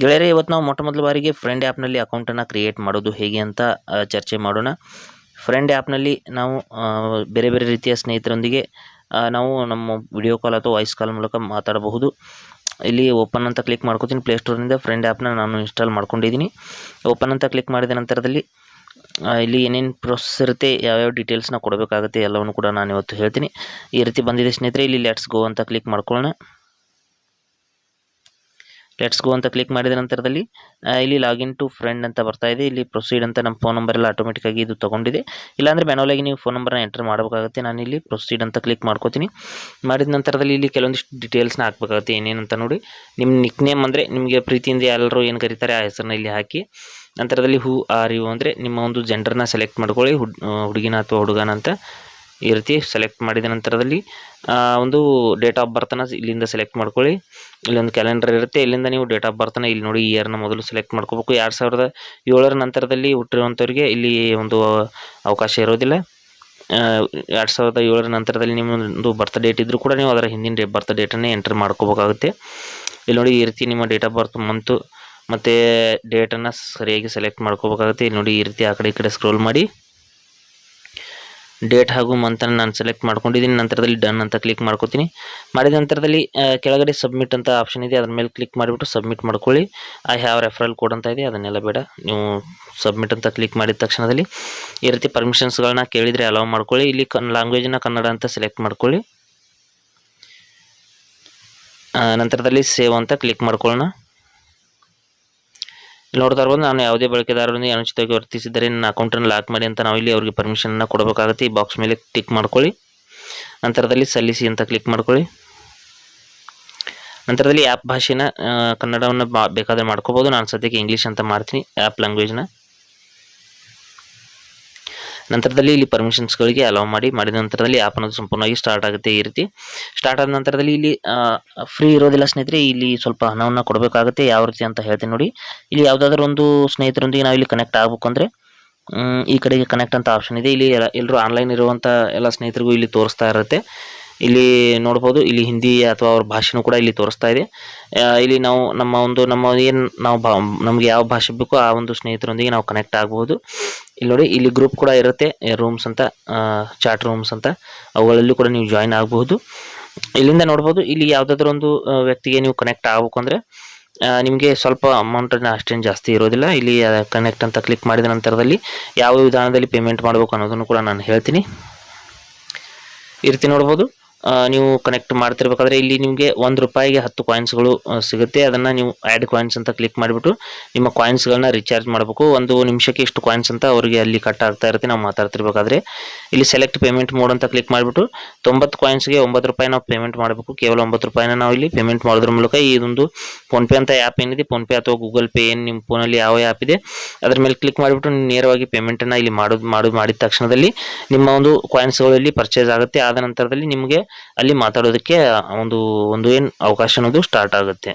ಗೆಳೆಯರೇ, ಇವತ್ತು ನಾವು ಮೊಟ್ಟ ಮೊದಲ ಬಾರಿಗೆ ಫ್ರೆಂಡ್ ಆ್ಯಪ್ನಲ್ಲಿ ಅಕೌಂಟನ್ನು ಕ್ರಿಯೇಟ್ ಮಾಡೋದು ಹೇಗೆ ಅಂತ ಚರ್ಚೆ ಮಾಡೋಣ. ಫ್ರೆಂಡ್ ಆ್ಯಪ್ನಲ್ಲಿ ನಾವು ಬೇರೆ ಬೇರೆ ರೀತಿಯ ಸ್ನೇಹಿತರೊಂದಿಗೆ ನಾವು ನಮ್ಮ ವಿಡಿಯೋ ಕಾಲ್ ಅಥವಾ ವಾಯ್ಸ್ ಕಾಲ್ ಮೂಲಕ ಮಾತಾಡಬಹುದು. ಇಲ್ಲಿ ಓಪನ್ ಅಂತ ಕ್ಲಿಕ್ ಮಾಡ್ಕೋತೀನಿ. ಪ್ಲೇಸ್ಟೋರ್ನಿಂದ ಫ್ರೆಂಡ್ ಆ್ಯಪ್ನ ನಾನು ಇನ್ಸ್ಟಾಲ್ ಮಾಡ್ಕೊಂಡಿದ್ದೀನಿ. ಓಪನ್ ಅಂತ ಕ್ಲಿಕ್ ಮಾಡಿದ ನಂತರದಲ್ಲಿ ಇಲ್ಲಿ ಏನೇನು ಪ್ರೊಸೆಸ್ ಇರುತ್ತೆ, ಯಾವ್ಯಾವ ಡೀಟೇಲ್ಸ್ನ ಕೊಡಬೇಕಾಗುತ್ತೆ ಎಲ್ಲವನ್ನು ಕೂಡ ನಾನು ಇವತ್ತು ಹೇಳ್ತೀನಿ. ಈ ರೀತಿ ಬಂದಿದೆ ಸ್ನೇಹಿತರೆ, ಇಲ್ಲಿ ಲೆಟ್ಸ್ ಗೋ ಅಂತ ಕ್ಲಿಕ್ ಮಾಡ್ಕೊಳ್ಳೋಣ. ಲೆಟ್ಸ್ ಗೋ ಅಂತ ಕ್ಲಿಕ್ ಮಾಡಿದ ನಂತರದಲ್ಲಿ ಇಲ್ಲಿ ಲಾಗಿನ್ ಟು ಫ್ರೆಂಡ್ ಅಂತ ಬರ್ತಾ ಇದೆ. ಇಲ್ಲಿ ಪ್ರೊಸೀಡ್ ಅಂತ ನಮ್ಮ ಫೋನ್ ನಂಬರ್ ಎಲ್ಲ ಆಟೋಮೆಟಿಕ್ ಆಗಿ ಇದು ತಗೊಂಡಿದೆ. ಇಲ್ಲಾಂದರೆ ಮ್ಯಾನುವಲಾಗಿ ನೀವು ಫೋನ್ ನಂಬರ್ನ ಎಂಟರ್ ಮಾಡಬೇಕಾಗುತ್ತೆ. ನಾನು ಇಲ್ಲಿ ಪ್ರೊಸೀಡ್ ಅಂತ ಕ್ಲಿಕ್ ಮಾಡ್ಕೋತೀನಿ. ಮಾಡಿದ ನಂತರದಲ್ಲಿ ಇಲ್ಲಿ ಕೆಲವೊಂದಿಷ್ಟು ಡೀಟೇಲ್ಸ್ನ ಹಾಕಬೇಕಾಗುತ್ತೆ. ಏನೇನಂತ ನೋಡಿ. ನಿಮ್ಮ ನಿಕ್ ನೇಮ್ ಅಂದರೆ ನಿಮಗೆ ಪ್ರೀತಿಯಿಂದ ಎಲ್ಲರೂ ಏನು ಕರೀತಾರೆ ಆ ಹೆಸರನ್ನ ಇಲ್ಲಿ ಹಾಕಿ. ನಂತರದಲ್ಲಿ ಹೂ ಆರ್ ಯು ಅಂದರೆ ನಿಮ್ಮ ಒಂದು ಜೆಂಡರ್ನ ಸೆಲೆಕ್ಟ್ ಮಾಡ್ಕೊಳ್ಳಿ. ಹುಡ್ ಹುಡುಗಿನ ಅಥವಾ ಹುಡುಗನ ಅಂತ. ಈ ರೀತಿ ಸೆಲೆಕ್ಟ್ ಮಾಡಿದ ನಂತರದಲ್ಲಿ ಒಂದು ಡೇಟ್ ಆಫ್ ಬರ್ತನ ಇಲ್ಲಿಂದ ಸೆಲೆಕ್ಟ್ ಮಾಡ್ಕೊಳ್ಳಿ. ಇಲ್ಲೊಂದು ಕ್ಯಾಲೆಂಡರ್ ಇರುತ್ತೆ, ಇಲ್ಲಿಂದ ನೀವು ಡೇಟ್ ಆಫ್ ಬರ್ತನ ಇಲ್ಲಿ ನೋಡಿ ಇಯರ್ನ ಮೊದಲು ಸೆಲೆಕ್ಟ್ ಮಾಡ್ಕೋಬೇಕು. ಎರಡು ಸಾವಿರದ ಏಳರ ನಂತರದಲ್ಲಿ ಹುಟ್ಟಿರುವಂಥವ್ರಿಗೆ ಇಲ್ಲಿ ಒಂದು ಅವಕಾಶ ಇರೋದಿಲ್ಲ. ಎರಡು ಸಾವಿರದ ಏಳರ ನಂತರದಲ್ಲಿ ನಿಮ್ಮೊಂದು ಬರ್ತ್ ಡೇಟ್ ಇದ್ದರೂ ಕೂಡ ನೀವು ಅದರ ಹಿಂದಿನ ಡೇ ಬರ್ತ್ ಡೇಟನ್ನೇ ಎಂಟ್ರ್ ಮಾಡ್ಕೋಬೇಕಾಗುತ್ತೆ. ಇಲ್ಲಿ ನೋಡಿ, ಈ ರೀತಿ ನಿಮ್ಮ ಡೇಟ್ ಆಫ್ ಬರ್ತ್ ಮಂತು ಮತ್ತು ಡೇಟನ್ನು ಸರಿಯಾಗಿ ಸೆಲೆಕ್ಟ್ ಮಾಡ್ಕೋಬೇಕಾಗುತ್ತೆ. ಇಲ್ಲಿ ನೋಡಿ, ಈ ರೀತಿ ಆ ಕಡೆ ಈ ಕಡೆ ಸ್ಕ್ರೋಲ್ ಮಾಡಿ. ಡೇಟ್ ಹಾಗೂ ಮಂತನ್ನು ನಾನು ಸೆಲೆಕ್ಟ್ ಮಾಡ್ಕೊಂಡಿದ್ದೀನಿ. ನಂತರದಲ್ಲಿ ಡನ್ ಅಂತ ಕ್ಲಿಕ್ ಮಾಡ್ಕೊತೀನಿ. ಮಾಡಿದ ನಂತರದಲ್ಲಿ ಕೆಳಗಡೆ ಸಬ್ಮಿಟ್ ಅಂತ ಆಪ್ಷನ್ ಇದೆ. ಅದ್ರ ಮೇಲೆ ಕ್ಲಿಕ್ ಮಾಡಿಬಿಟ್ಟು ಸಬ್ಮಿಟ್ ಮಾಡ್ಕೊಳ್ಳಿ. ಐ ಹ್ಯಾವ್ ರೆಫರಲ್ ಕೋಡ್ ಅಂತ ಇದೆ. ಅದನ್ನೆಲ್ಲ ಬೇಡ. ನೀವು ಸಬ್ಮಿಟ್ ಅಂತ ಕ್ಲಿಕ್ ಮಾಡಿದ ತಕ್ಷಣದಲ್ಲಿ ಈ ರೀತಿ ಪರ್ಮಿಷನ್ಸ್ಗಳನ್ನ ಕೇಳಿದರೆ ಅಲೌ ಮಾಡ್ಕೊಳ್ಳಿ. ಇಲ್ಲಿ ಕನ್ ಲ್ಯಾಂಗ್ವೇಜ್ನ ಕನ್ನಡ ಅಂತ ಸೆಲೆಕ್ಟ್ ಮಾಡ್ಕೊಳ್ಳಿ. ನಂತರದಲ್ಲಿ ಸೇವ್ ಅಂತ ಕ್ಲಿಕ್ ಮಾಡ್ಕೊಳ್ಳೋಣ. ನೋಡ್ತಾ ಇರ್ಬೋದು, ನಾನು ಯಾವುದೇ ಬಳಕೆದಾರರೊಂದಿಗೆ ಅನುಚಿತವಾಗಿ ವರ್ತಿಸಿದರೆ ನನ್ನ ಅಕೌಂಟನ್ನು ಲಾಕ್ ಮಾಡಿ ಅಂತ ನಾವು ಇಲ್ಲಿ ಅವರಿಗೆ ಪರ್ಮಿಷನ್ನ ಕೊಡಬೇಕಾಗುತ್ತೆ. ಈ ಬಾಕ್ಸ್ ಮೇಲೆ ಟಿಕ್ ಮಾಡ್ಕೊಳ್ಳಿ. ನಂತರದಲ್ಲಿ ಸಲ್ಲಿಸಿ ಅಂತ ಕ್ಲಿಕ್ ಮಾಡ್ಕೊಳ್ಳಿ. ನಂತರದಲ್ಲಿ ಆ್ಯಪ್ ಭಾಷೆನ ಕನ್ನಡವನ್ನು ಬೇಕಾದರೆ ಮಾಡ್ಕೋಬೋದು. ನಾನು ಸದ್ಯಕ್ಕೆ ಇಂಗ್ಲೀಷ್ ಅಂತ ಮಾಡ್ತೀನಿ ಆ್ಯಪ್ ಲ್ಯಾಂಗ್ವೇಜ್ನ ನಂತರದಲ್ಲಿ ಇಲ್ಲಿ ಪರ್ಮಿಷನ್ಸ್ಗಳಿಗೆ ಅಲೌ ಮಾಡಿ, ಮಾಡಿದ ನಂತರದಲ್ಲಿ ಆ್ಯಪ್ ಅನ್ನೋದು ಸಂಪೂರ್ಣವಾಗಿ ಸ್ಟಾರ್ಟ್ ಆಗುತ್ತೆ ಈ ರೀತಿ. ಸ್ಟಾರ್ಟ್ ಆದ ನಂತರದಲ್ಲಿ ಇಲ್ಲಿ ಫ್ರೀ ಇರೋದಿಲ್ಲ ಸ್ನೇಹಿತರೆ, ಇಲ್ಲಿ ಸ್ವಲ್ಪ ಹಣವನ್ನು ಕೊಡಬೇಕಾಗುತ್ತೆ, ಯಾವ ರೀತಿ ಅಂತ ಹೇಳ್ತೀನಿ ನೋಡಿ. ಇಲ್ಲಿ ಯಾವುದಾದ್ರೂ ಒಂದು ಸ್ನೇಹಿತರೊಂದಿಗೆ ನಾವು ಇಲ್ಲಿ ಕನೆಕ್ಟ್ ಆಗಬೇಕು ಅಂದರೆ ಈ ಕಡೆಗೆ ಕನೆಕ್ಟ್ ಅಂತ ಆಪ್ಷನ್ ಇದೆ. ಇಲ್ಲಿ ಎಲ್ಲ ಎಲ್ಲರೂ ಆನ್ಲೈನ್ ಇರುವಂಥ ಎಲ್ಲ ಸ್ನೇಹಿತರಿಗೂ ಇಲ್ಲಿ ತೋರಿಸ್ತಾ ಇರುತ್ತೆ. ಇಲ್ಲಿ ನೋಡ್ಬೋದು, ಇಲ್ಲಿ ಹಿಂದಿ ಅಥವಾ ಅವ್ರ ಭಾಷೆನೂ ಕೂಡ ಇಲ್ಲಿ ತೋರಿಸ್ತಾ ಇದೆ. ಇಲ್ಲಿ ನಾವು ನಮ್ಮ ಒಂದು, ನಮ್ಮ ಏನು ನಾವು ನಮಗೆ ಯಾವ ಭಾಷೆ ಬೇಕೋ ಆ ಒಂದು ಸ್ನೇಹಿತರೊಂದಿಗೆ ನಾವು ಕನೆಕ್ಟ್ ಆಗ್ಬೋದು. ಇಲ್ಲಿ ನೋಡಿ, ಇಲ್ಲಿ ಗ್ರೂಪ್ ಕೂಡ ಇರುತ್ತೆ ರೂಮ್ಸ್ ಅಂತ ಚಾಟ್ ರೂಮ್ಸ್ ಅಂತ. ಅವುಗಳಲ್ಲಿ ಕೂಡ ನೀವು ಜಾಯಿನ್ ಆಗಬಹುದು ಇಲ್ಲಿಂದ ನೋಡ್ಬೋದು, ಇಲ್ಲಿ ಯಾವುದಾದ್ರೂ ಒಂದು ವ್ಯಕ್ತಿಗೆ ನೀವು ಕನೆಕ್ಟ್ ಆಗಬೇಕು ಅಂದರೆ ನಿಮಗೆ ಸ್ವಲ್ಪ ಅಮೌಂಟನ್ನು ಅಷ್ಟೇನು ಜಾಸ್ತಿ ಇರೋದಿಲ್ಲ. ಇಲ್ಲಿ ಕನೆಕ್ಟ್ ಅಂತ ಕ್ಲಿಕ್ ಮಾಡಿದ ನಂತರದಲ್ಲಿ ಯಾವ ವಿಧಾನದಲ್ಲಿ ಪೇಮೆಂಟ್ ಮಾಡಬೇಕು ಅನ್ನೋದನ್ನು ಕೂಡ ನಾನು ಹೇಳ್ತೀನಿ. ಈ ನೋಡ್ಬೋದು. ನೀವು ಕನೆಕ್ಟ್ ಮಾಡ್ತಿರ್ಬೇಕಾದ್ರೆ ಇಲ್ಲಿ ನಿಮಗೆ ಒಂದು ರೂಪಾಯಿಗೆ ಹತ್ತು ಕಾಯಿನ್ಸ್ಗಳು ಸಿಗುತ್ತೆ. ಅದನ್ನು ನೀವು ಆ್ಯಡ್ ಕಾಯಿನ್ಸ್ ಅಂತ ಕ್ಲಿಕ್ ಮಾಡಿಬಿಟ್ಟು ನಿಮ್ಮ ಕಾಯಿನ್ಸ್ಗಳನ್ನ ರಿಚಾರ್ಜ್ ಮಾಡಬೇಕು. ಒಂದು ನಿಮಿಷಕ್ಕೆ ಇಷ್ಟು ಕಾಯಿನ್ಸ್ ಅಂತ ಅವರಿಗೆ ಅಲ್ಲಿ ಕಟ್ ಆಗ್ತಾ ಇರುತ್ತೆ. ನಾವು ಮಾತಾಡ್ತಿರ್ಬೇಕಾದ್ರೆ ಇಲ್ಲಿ ಸೆಲೆಕ್ಟ್ ಪೇಮೆಂಟ್ ಮೋಡ್ ಅಂತ ಕ್ಲಿಕ್ ಮಾಡಿಬಿಟ್ಟು ತೊಂಬತ್ತು ಕಾಯಿನ್ಸ್ಗೆ ಒಂಬತ್ತು ರೂಪಾಯಿ ನಾವು ಪೇಮೆಂಟ್ ಮಾಡಬೇಕು. ಕೇವಲ ಒಂಬತ್ತು ರೂಪಾಯಿನ ನಾವು ಇಲ್ಲಿ ಪೇಮೆಂಟ್ ಮಾಡೋದ್ರ ಮೂಲಕ ಇದೊಂದು ಫೋನ್ಪೇ ಅಂತ ಆ್ಯಪ್ ಏನಿದೆ ಫೋನ್ಪೇ ಅಥವಾ ಗೂಗಲ್ ಪೇ ಏನು ನಿಮ್ಮ ಫೋನಲ್ಲಿ ಯಾವ ಆ್ಯಪ್ ಇದೆ, ಅದ್ರ ಮೇಲೆ ಕ್ಲಿಕ್ ಮಾಡಿಬಿಟ್ಟು ನೇರವಾಗಿ ಪೇಮೆಂಟನ್ನು ಇಲ್ಲಿ ಮಾಡೋದು ಮಾಡೋದು ಮಾಡಿದ ತಕ್ಷಣದಲ್ಲಿ ನಿಮ್ಮ ಒಂದು ಕಾಯಿನ್ಸ್ಗಳಲ್ಲಿ ಪರ್ಚೇಸ್ ಆಗುತ್ತೆ. ಆದ ನಂತರದಲ್ಲಿ ನಿಮಗೆ ಅಲ್ಲಿ ಮಾತಾಡೋದಕ್ಕೆ ಒಂದು ಒಂದು ಏನು ಅವಕಾಶ ಅನ್ನೋದು ಸ್ಟಾರ್ಟ್ ಆಗುತ್ತೆ.